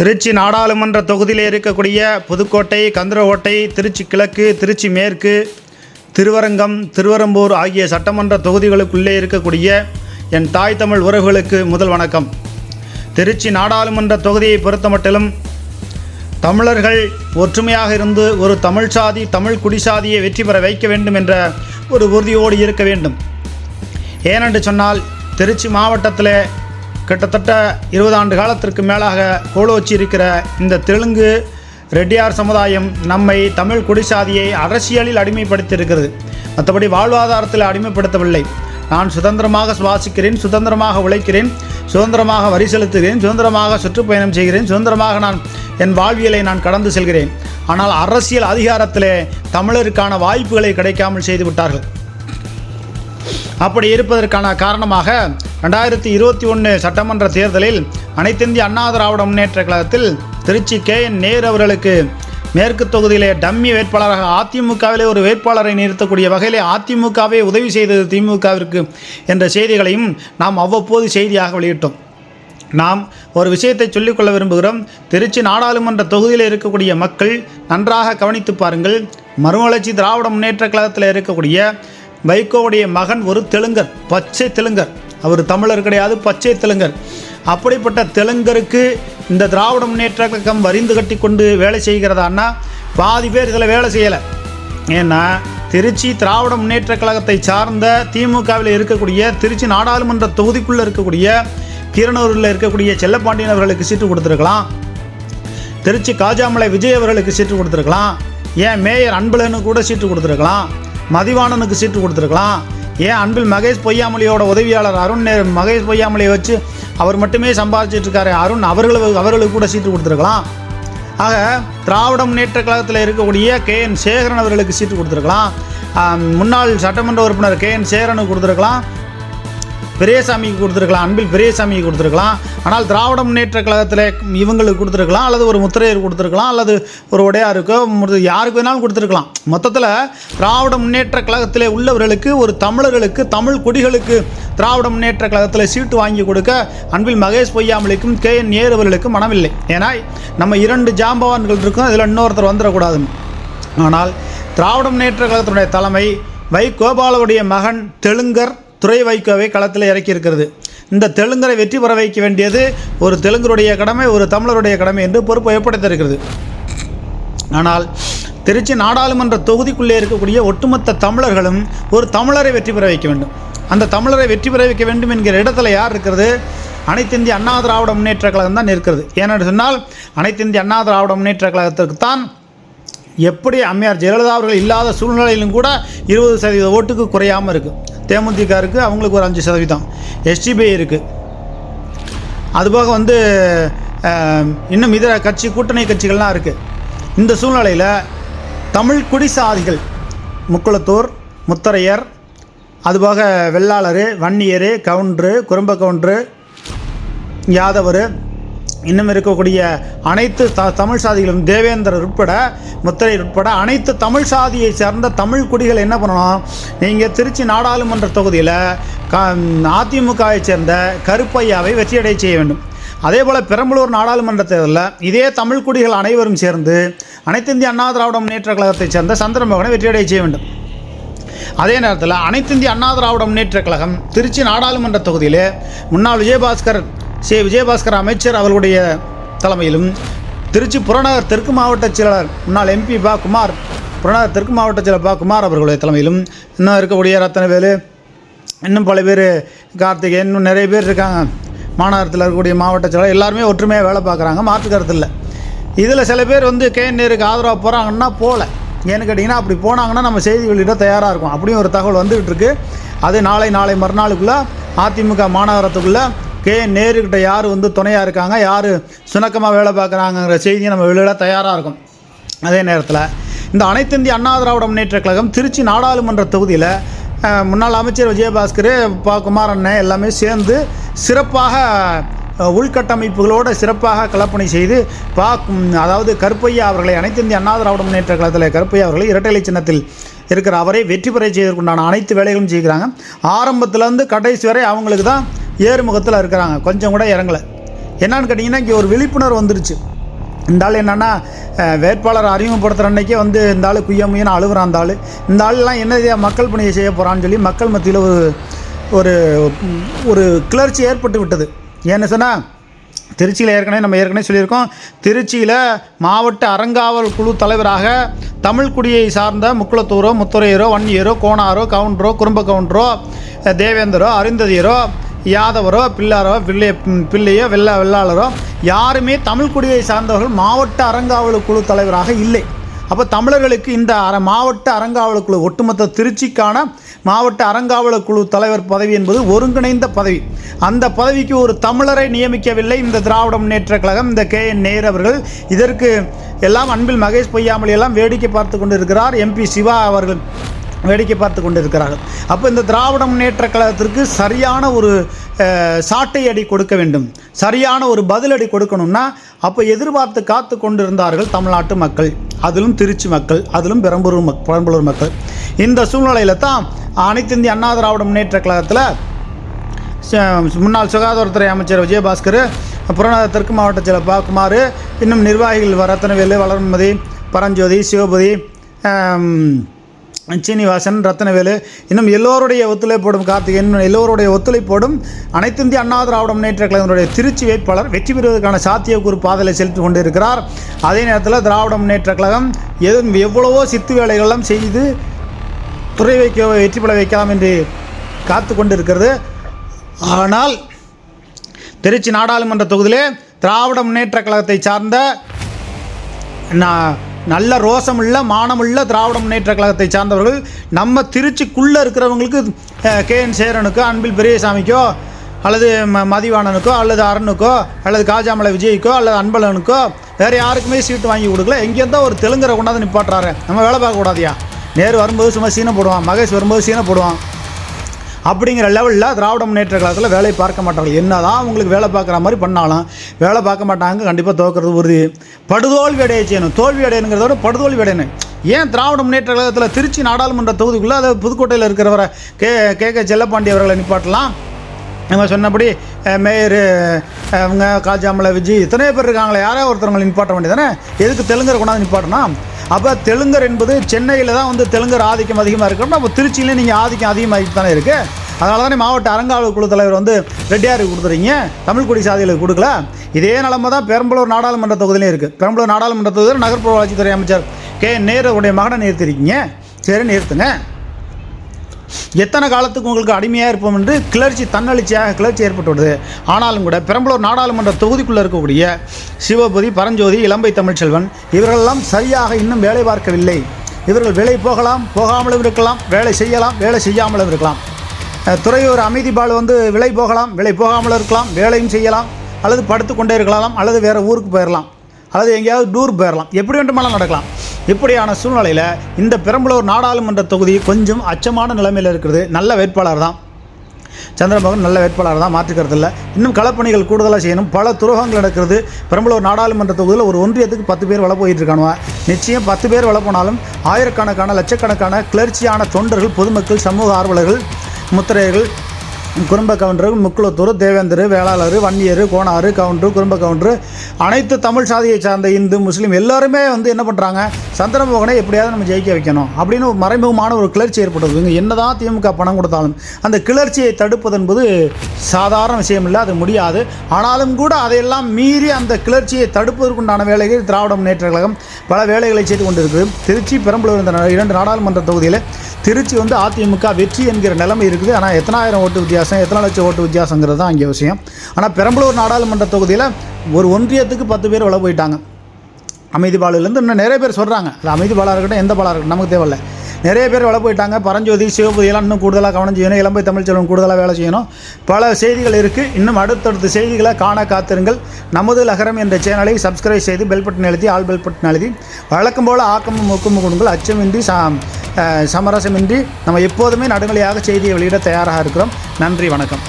திருச்சி நாடாளுமன்ற தொகுதியில் இருக்கக்கூடிய புதுக்கோட்டை கந்தரகோட்டை திருச்சி கிழக்கு திருச்சி மேற்கு திருவரங்கம் திருவரம்பூர் ஆகிய சட்டமன்ற தொகுதிகளுக்குள்ளே இருக்கக்கூடிய என் தாய் தமிழ் உறவுகளுக்கு முதல் வணக்கம். திருச்சி நாடாளுமன்ற தொகுதியை பொறுத்தமட்டிலும் தமிழர்கள் ஒற்றுமையாக இருந்து ஒரு தமிழ் சாதி தமிழ் குடிசாதியை வெற்றி பெற வைக்க வேண்டும் என்ற ஒரு உறுதியோடு இருக்க வேண்டும். ஏனென்று சொன்னால் திருச்சி மாவட்டத்தில் கிட்டத்தட்ட இருபது ஆண்டு காலத்திற்கு மேலாக கோலோச்சி இருக்கிற இந்த தெலுங்கு ரெட்டியார் சமுதாயம் நம்மை தமிழ் குடிசாதியை அரசியலில் அடிமைப்படுத்தியிருக்கிறது. மற்றபடி வாழ்வாதாரத்தில் அடிமைப்படுத்தவில்லை. நான் சுதந்திரமாக சுவாசிக்கிறேன் சுதந்திரமாக உழைக்கிறேன் சுதந்திரமாக வரி செலுத்துகிறேன் சுதந்திரமாக சுற்றுப்பயணம் செய்கிறேன் சுதந்திரமாக நான் என் வாழ்வியலை நான் கடந்து செல்கிறேன். ஆனால் அரசியல் அதிகாரத்திலே தமிழருக்கான வாய்ப்புகளை கிடைக்காமல் செய்துவிட்டார்கள். அப்படி இருப்பதற்கான காரணமாக ரெண்டாயிரத்தி இருபத்தி ஒன்று சட்டமன்ற தேர்தலில் அனைத்திந்திய அண்ணா திராவிட முன்னேற்ற கழகத்தில் திருச்சி கே என் நேரு அவர்களுக்கு மேற்கு தொகுதியிலே டம்மி வேட்பாளராக அதிமுகவிலே ஒரு வேட்பாளரை நிறுத்தக்கூடிய வகையிலே அதிமுகவே உதவி செய்தது திமுகவிற்கு என்ற செய்திகளையும் நாம் அவ்வப்போது செய்தியாக வெளியிட்டோம். நாம் ஒரு விஷயத்தை சொல்லிக்கொள்ள விரும்புகிறோம். திருச்சி நாடாளுமன்ற தொகுதியில் இருக்கக்கூடிய மக்கள் நன்றாக கவனித்து பாருங்கள். மறுமலர்ச்சி திராவிட முன்னேற்ற கழகத்தில் இருக்கக்கூடிய வைகோவுடைய மகன் ஒரு தெலுங்கர் பச்சை தெலுங்கர். அவர் தமிழர் கிடையாது பச்சை தெலுங்கர். அப்படிப்பட்ட தெலுங்கருக்கு இந்த திராவிட முன்னேற்ற கழகம் வரிந்து கட்டி கொண்டு வேலை செய்கிறதான்னா பாதி பேர் இதில் வேலை செய்யலை. ஏன்னா திருச்சி திராவிட முன்னேற்ற கழகத்தை சார்ந்த திமுகவில் இருக்கக்கூடிய திருச்சி நாடாளுமன்ற தொகுதிக்குள்ளே இருக்கக்கூடிய கீரனூரில் இருக்கக்கூடிய செல்லப்பாண்டியன் அவர்களுக்கு சீட்டு கொடுத்துருக்கலாம். திருச்சி காஜாமலை விஜய் அவர்களுக்கு சீட்டு கொடுத்துருக்கலாம். ஏன் மேயர் அன்பழகனுக்கு கூட சீட்டு கொடுத்துருக்கலாம். மதிவாணனுக்கு சீட்டு கொடுத்துருக்கலாம். ஏன் அன்பில் மகேஷ் பொய்யாமொழியோட உதவியாளர் அருண் மகேஷ் பொய்யாமொழியை வச்சு அவர் மட்டுமே சம்பாதிச்சிட்டு இருக்காரு. அருண் அவர்களுக்கு அவர்களுக்கு கூட சீட்டு கொடுத்துருக்கலாம். ஆக திராவிட முன்னேற்ற கழகத்தில் இருக்கக்கூடிய கே. என். சேகரன் அவர்களுக்கு சீட்டு கொடுத்துருக்கலாம். முன்னாள் சட்டமன்ற உறுப்பினர் கே. என். சேகரனுக்கு கொடுத்துருக்கலாம். பெரியசாமிக்கு கொடுத்துருக்கலாம் அன்பில் பெரியசாமிக்கு கொடுத்துருக்கலாம். ஆனால் திராவிட முன்னேற்ற கழகத்தில் இவங்களுக்கு கொடுத்துருக்கலாம் அல்லது ஒரு முத்திரையர் கொடுத்துருக்கலாம் அல்லது ஒரு உடையாருக்கோ யாருக்கு வேணாலும் கொடுத்துருக்கலாம். மொத்தத்தில் திராவிட முன்னேற்ற கழகத்தில் உள்ளவர்களுக்கு ஒரு தமிழர்களுக்கு தமிழ் குடிகளுக்கு திராவிட முன்னேற்ற கழகத்தில் சீட்டு வாங்கி கொடுக்க அன்பில் மகேஷ் பொய்யாமலிக்கும் கே. என். நேரு மனமில்லை. ஏன்னா நம்ம இரண்டு ஜாம்பவான்கள் இருக்கும் இதில் இன்னொருத்தர் வந்துடக்கூடாதுன்னு. ஆனால் திராவிட முன்னேற்ற கழகத்தினுடைய தலைமை வை. கோபாலவுடைய மகன் தெலுங்கர் துறை வைகோவை களத்தில் இறக்கியிருக்கிறது இந்த தெலுங்கரை வெற்றி பெற வைக்க வேண்டியது ஒரு தெலுங்கருடைய கடமை ஒரு தமிழருடைய கடமை என்று பொறுப்பு ஏற்படுத்தியிருக்கிறது. ஆனால் திருச்சி நாடாளுமன்ற தொகுதிக்குள்ளே இருக்கக்கூடிய ஒட்டுமொத்த தமிழர்களும் ஒரு தமிழரை வெற்றி பெற வைக்க வேண்டும். அந்த தமிழரை வெற்றி பெற வைக்க வேண்டும் என்கிற இடத்துல யார் இருக்கிறது? அனைத்து இந்திய அண்ணா திராவிட முன்னேற்ற கழகம் தான் இருக்கிறது ஏனென்று சொன்னால் அனைத்து இந்திய அண்ணா திராவிட முன்னேற்ற கழகத்திற்கு தான் எப்படி அம்மையார் ஜெயலலிதா அவர்கள் இல்லாத சூழ்நிலையிலும் கூட இருபது சதவீத ஓட்டுக்கு குறையாமல் இருக்குது தேமுதிக இருக்குது அவங்களுக்கு ஒரு அஞ்சு சதவீதம். எஸ்டிபிஐ இருக்குது அதுபோக வந்து இன்னும் இதர கட்சி கூட்டணி கட்சிகள்லாம் இருக்குது இந்த சூழ்நிலையில் தமிழ் குடிசாதிகள் முக்குளத்தூர் முத்தரையர் அதுபோக வெள்ளாளர் வன்னியர் கவுண்ட்ரு குறும்ப கவுண்ட்ரு யாதவர் இன்னும் இருக்கக்கூடிய அனைத்து த தமிழ் சாதிகளும் தேவேந்திரர் உட்பட முத்திரை உட்பட அனைத்து தமிழ் சாதியை சேர்ந்த தமிழ் குடிகள் என்ன பண்ணணும்? நீங்கள் திருச்சி நாடாளுமன்ற தொகுதியில் க அதிமுகவை சேர்ந்த கருப்பையாவை வெற்றியடை செய்ய வேண்டும். அதே போல் பெரம்பலூர் நாடாளுமன்ற தேர்தலில் இதே தமிழ் குடிகள் அனைவரும் சேர்ந்து அனைத்து இந்திய அண்ணா திராவிட முன்னேற்ற கழகத்தைச் சேர்ந்த சந்திரமோகனை வெற்றியடை செய்ய வேண்டும். அதே நேரத்தில் அனைத்து இந்திய அண்ணா திராவிட முன்னேற்ற கழகம் திருச்சி நாடாளுமன்ற தொகுதியில் முன்னாள் விஜயபாஸ்கர் சி. விஜயபாஸ்கர் அமைச்சர் அவர்களுடைய தலைமையிலும் திருச்சி புறநகர் தெற்கு மாவட்ட செயலாளர் முன்னாள் எம்பி பா. குமார் புறநகர் தெற்கு மாவட்ட செயலர் பா குமார் அவர்களுடைய தலைமையிலும் இன்னும் இருக்கக்கூடிய ரத்தனவேலு இன்னும் பல பேர் கார்த்திகேயன் இன்னும் நிறைய பேர் இருக்காங்க. மாநகரத்தில் இருக்கக்கூடிய மாவட்ட செயலாளர் எல்லாருமே ஒற்றுமையாக வேலை பார்க்குறாங்க. மாற்று கருத்து இல்லை. இதில் சில பேர் வந்து கே. நேருக்கு ஆதரவாக போகிறாங்கன்னா போகல ஏன்னு கேட்டிங்கன்னா அப்படி போனாங்கன்னா நம்ம செய்தி வெளியிட தயாராக இருக்கும். அப்படியும் ஒரு தகவல் வந்துகிட்டு இருக்கு. அது நாளை நாளை மறுநாளுக்குள்ளே அதிமுக மாநகரத்துக்குள்ளே கே நேருக்கிட்ட யார் வந்து துணையாக இருக்காங்க யார் சுணக்கமாக வேலை பார்க்குறாங்கங்கிற செய்தியை நம்ம வெளியிட தயாராக இருக்கும். அதே நேரத்தில் இந்த அனைத்து இந்திய அண்ணா திராவிட முன்னேற்ற கழகம் திருச்சி நாடாளுமன்ற தொகுதியில் முன்னாள் அமைச்சர் விஜயபாஸ்கர் பா குமாரண்ணன் எல்லாமே சேர்ந்து சிறப்பாக உள்கட்டமைப்புகளோடு சிறப்பாக கலப்பணி செய்து பா அதாவது கருப்பையா அவர்களை அனைத்து இந்திய அண்ணா திராவிட முன்னேற்ற கழகத்தில் கருப்பையா அவர்களை இரட்டைலை சின்னத்தில் இருக்கிற அவரை வெற்றி பெற செய்வதற்குண்டான அனைத்து வேலைகளும் செய்கிறாங்க. ஆரம்பத்துலேருந்து கடைசி வரை அவங்களுக்கு தான் ஏறுமுகத்தில் இருக்கிறாங்க. கொஞ்சம் கூட இறங்கலை. என்னன்னு கேட்டிங்கன்னா இங்கே ஒரு விழிப்புணர்வு வந்துருச்சு. இந்த ஆள் என்னென்னா வேட்பாளர் அறிமுகப்படுத்துகிற அன்றைக்கே வந்து இந்த ஆள் குய்யமுயன்னு அழுகுறான் அந்த ஆள். இந்த ஆள்லாம் என்ன மக்கள் பணியை செய்ய போகிறான்னு சொல்லி மக்கள் மத்தியில் ஒரு ஒரு ஒரு கிளர்ச்சி ஏற்பட்டு விட்டது. ஏன்னு சொன்னால் திருச்சியில் ஏற்கனவே நம்ம ஏற்கனவே சொல்லியிருக்கோம். திருச்சியில் மாவட்ட அறங்காவல் குழு தலைவராக தமிழ் குடியை சார்ந்த முக்குளத்தூரோ முத்துரையரோ வன்னியரோ கோணாரோ கவுண்டரோ குறும்ப கவுண்டரோ தேவேந்தரோ அருந்ததியரோ யாதவரோ பிள்ளாரோ பிள்ளை பிள்ளையோ வெள்ள வெள்ளாளரோ யாருமே தமிழ் குடியை சார்ந்தவர்கள் மாவட்ட அறங்காவல் குழு தலைவராக இல்லை. அப்போ தமிழர்களுக்கு இந்த அர மாவட்ட அறங்காவல் குழு ஒட்டுமொத்த திருச்சிக்கான மாவட்ட அறங்காவல் குழு தலைவர் பதவி என்பது ஒருங்கிணைந்த பதவி. அந்த பதவிக்கு ஒரு தமிழரை நியமிக்கவில்லை இந்த திராவிட முன்னேற்ற கழகம். இந்த கே. என். நேர் அவர்கள் இதற்கு எல்லாம் அன்பில் மகேஷ் பொய்யாமொழி எல்லாம் வேடிக்கை பார்த்து கொண்டிருக்கிறார். எம்பி சிவா அவர்கள். வேடிக்கை பார்த்து கொண்டிருக்கிறார்கள். அப்போ இந்த திராவிட முன்னேற்ற கழகத்திற்கு சரியான ஒரு சாட்டை அடி கொடுக்க வேண்டும். சரியான ஒரு பதிலடி கொடுக்கணும்னா அப்போ எதிர்பார்த்து காத்து கொண்டிருந்தார்கள் தமிழ்நாட்டு மக்கள். அதிலும் திருச்சி மக்கள் அதிலும் பெரம்பலூர் மக் பெரம்பலூர் மக்கள். இந்த சூழ்நிலையில் தான் அனைத்து இந்திய அண்ணா திராவிட முன்னேற்ற கழகத்தில் முன்னாள் சுகாதாரத்துறை அமைச்சர் விஜயபாஸ்கர் புறநகர் தெற்கு மாவட்ட செயலர் பாக்குமார் இன்னும் நிர்வாகிகள் ரத்தனவேலு வளர்மதி பரஞ்சோதி சிவபதி சீனிவாசன் ரத்னவேலு இன்னும் எல்லோருடைய ஒத்துழைப்போடும் கார்த்திகேயன் எல்லோருடைய ஒத்துழைப்போடும் அனைத்து இந்திய அண்ணா திராவிட முன்னேற்ற கழகத்தினுடைய திருச்சி வேட்பாளர் வெற்றி பெறுவதற்கான சாத்தியக்கூறு பாதையில் செலுத்தி கொண்டிருக்கிறார். அதே நேரத்தில் திராவிட முன்னேற்ற கழகம் எதுவும் எவ்வளவோ சித்து வேலைகளெல்லாம் செய்து துறை வைக்க வெற்றி பெற வைக்கலாம் என்று காத்து கொண்டிருக்கிறது. ஆனால் திருச்சி நாடாளுமன்ற தொகுதியிலே திராவிட முன்னேற்ற கழகத்தை சார்ந்த நான் நல்ல ரோசமுள்ள மானமுள்ள திராவிட முன்னேற்ற கழகத்தை சார்ந்தவர்கள் நம்ம திருச்சிக்குள்ளே இருக்கிறவங்களுக்கு கே. என். சேரனுக்கோ அன்பில் பெரியசாமிக்கோ அல்லது ம மதிவாணனுக்கோ அல்லது அரணுக்கோ அல்லது காஜாமலை விஜய்க்கோ அல்லது அன்பலனுக்கோ வேறு யாருக்குமே சீட்டு வாங்கி கொடுக்கல. எங்கேருந்தோ ஒரு தெலுங்கரை கொண்டாந்து நிப்பாட்டுறாரு. நம்ம வேலை பார்க்கக்கூடாதியா நேரு வரும்போது சும்மா சீனை போடுவான் மகேஷ் வரும்போது சீனை போடுவான். அப்படிங்கிற லெவலில் திராவிட முன்னேற்ற கழகத்தில் வேலையை பார்க்க மாட்டாங்க என்ன தான் அவங்களுக்கு வேலை பார்க்குற மாதிரி பண்ணாலும் வேலை பார்க்க மாட்டாங்க கண்டிப்பாக தோக்கிறது உறுதி. படுதோல்வி அடைய செய்யணும். தோல்வி அடையணுங்கிறத விட படுதோல்வி அடையணும். ஏன் திராவிட முன்னேற்ற கழகத்தில் திருச்சி நாடாளுமன்ற தொகுதிக்குள்ளே அதை புதுக்கோட்டையில் இருக்கிறவரை கே கே கே செல்லப்பாண்டி அவர்களை நிப்பாட்டலாம்? நம்ம சொன்னபடி மேயர் அவங்க காஜாமலை விஜய் இத்தனை பேர் இருக்காங்களே யாரோ ஒருத்தவங்களை நிப்பாட்ட வேண்டியதானே எதுக்கு தெலுங்கரை கொண்டாந்து நிப்பாட்டினா அப்போ தெலுங்கர் என்பது சென்னையில் தான் வந்து தெலுங்கர் ஆதிக்கம் அதிகமாக இருக்கணும் அப்போ திருச்சியிலே நீங்கள் ஆதிக்கம் அதிகமாகிட்டு தானே இருக்குது அதனால தானே மாவட்ட அறங்காவல் குழு தலைவர் வந்து ரெட்டியாருக்கு கொடுத்துறீங்க. தமிழ் குடி சாதிகளுக்கு கொடுக்கல. இதே நிலமை தான் பெரம்பலூர் நாடாளுமன்ற தொகுதியிலையும் இருக்குது பெரம்பலூர் நாடாளுமன்ற தொகுதியில் நகர்ப்புற வளர்ச்சித்துறை அமைச்சர் கே. நேருடைய மகனை நிறுத்திருக்கீங்க. சரி நிறுத்துங்க. எத்தனை காலத்துக்கு உங்களுக்கு அடிமையாக இருப்போம் என்று கிளர்ச்சி தன்னெழுச்சியாக கிளர்ச்சி ஏற்பட்டுள்ளது. ஆனாலும் கூட பெரம்பலூர் நாடாளுமன்ற தொகுதிக்குள்ளே இருக்கக்கூடிய சிவபதி பரஞ்சோதி இளம்பை தமிழ்ச்செல்வன் இவர்களெல்லாம் சரியாக இன்னும் வேலை பார்க்கவில்லை. இவர்கள் வேலை போகலாம் போகாமலும் இருக்கலாம் வேலை செய்யலாம் வேலை செய்யாமலும் இருக்கலாம். துறையூர் அமைதிபால் வந்து விலை போகலாம் விலை போகாமல் இருக்கலாம் வேலையும் செய்யலாம் அல்லது படுத்து கொண்டே இருக்கலாம் அல்லது வேறு ஊருக்கு போயிடலாம் அல்லது எங்கேயாவது டூர் போயிடலாம் எப்படி வேண்டுமானாலும் நடக்கலாம். இப்படியான சூழ்நிலையில் இந்த பெரம்பலூர் நாடாளுமன்ற தொகுதி கொஞ்சம் அச்சமான நிலைமையில் இருக்கிறது. நல்ல வேட்பாளர் தான். சந்திரமோகன் நல்ல வேட்பாளர் தான் மாற்றுக்கிறது இல்லை. இன்னும் களப்பணிகள் கூடுதலாக செய்யணும். பல துரோகங்கள் நடக்கிறது. பெரம்பலூர் நாடாளுமன்ற தொகுதியில் ஒரு ஒன்றியத்துக்கு பத்து பேர் வள போயிட்டு இருக்கானுவா. நிச்சயம் பத்து பேர் வள போனாலும் ஆயிரக்கணக்கான லட்சக்கணக்கான கிளர்ச்சியான தொண்டர்கள் பொதுமக்கள் சமூக ஆர்வலர்கள் முத்திரையர்கள் குறும்ப கவுண்டரு முக்குளத்தூர் தேவேந்தர் வேளாளர் வன்னியர் கோணாறு கவுண்டர் குறும்ப கவுண்டரு அனைத்து தமிழ் சாதியை சார்ந்த இந்து முஸ்லீம் எல்லாருமே வந்து என்ன பண்ணுறாங்க சந்திரமோகனை எப்படியாவது நம்ம ஜெயிக்க வைக்கணும் அப்படின்னு ஒரு மறைமுகமான ஒரு கிளர்ச்சி ஏற்பட்டது. இங்கே என்னதான் திமுக பணம் கொடுத்தாலும் அந்த கிளர்ச்சியை தடுப்பது என்பது சாதாரண விஷயம் இல்லை அது முடியாது. ஆனாலும் கூட அதையெல்லாம் மீறி அந்த கிளர்ச்சியை தடுப்பதற்குண்டான வேலைகள் திராவிட முன்னேற்ற கழகம் பல வேலைகளை செய்து கொண்டிருக்கிறது திருச்சி பெரம்பலூர் இந்த இரண்டு நாடாளுமன்ற தொகுதியில் திருச்சி வந்து அதிமுக வெற்றி என்கிற நிலைமை இருக்குது. ஆனால் எத்தனாயிரம் ஓட்டு வித்தியாசம் எத்தனை லட்சம் ஓட்டு வித்தியாசங்கிறது தான் அங்கே விஷயம். ஆனால் பெரம்பலூர் நாடாளுமன்ற தொகுதியில் ஒரு ஒன்றியத்துக்கு பத்து பேர் உள்ள போயிட்டாங்க. அமைதி இன்னும் நிறைய பேர் சொல்கிறாங்க அது அமைதி பாலாக இருக்கட்டும் எந்த பாலாக இருக்கட்டும் நமக்கு தேவையில்ல. நிறைய பேர் வேலை போயிட்டாங்க. பரஞ்சோதி சிவபதியெல்லாம் இன்னும் கூடுதலாக கவனம் செய்யணும். இளம்பை தமிழ்ச்செல்வன் கூடுதலாக வேலை செய்யணும். பல செய்திகள் இருக்குது இன்னும் அடுத்தடுத்த செய்திகளை காண காத்திருங்கள். நமது லகரம் என்ற சேனலை சப்ஸ்கிரைப் செய்து பெல் பட்டன் எழுதி ஆல் பெல் பட்டன் எழுதி வழக்கம் போல் ஆக்கமும் ஊக்கமும் கொடுங்கள். அச்சமின்றி சா சமரசமின்றி நம்ம எப்போதுமே நடுநிலையாக செய்தியை வெளியிட தயாராக இருக்கிறோம். நன்றி வணக்கம்.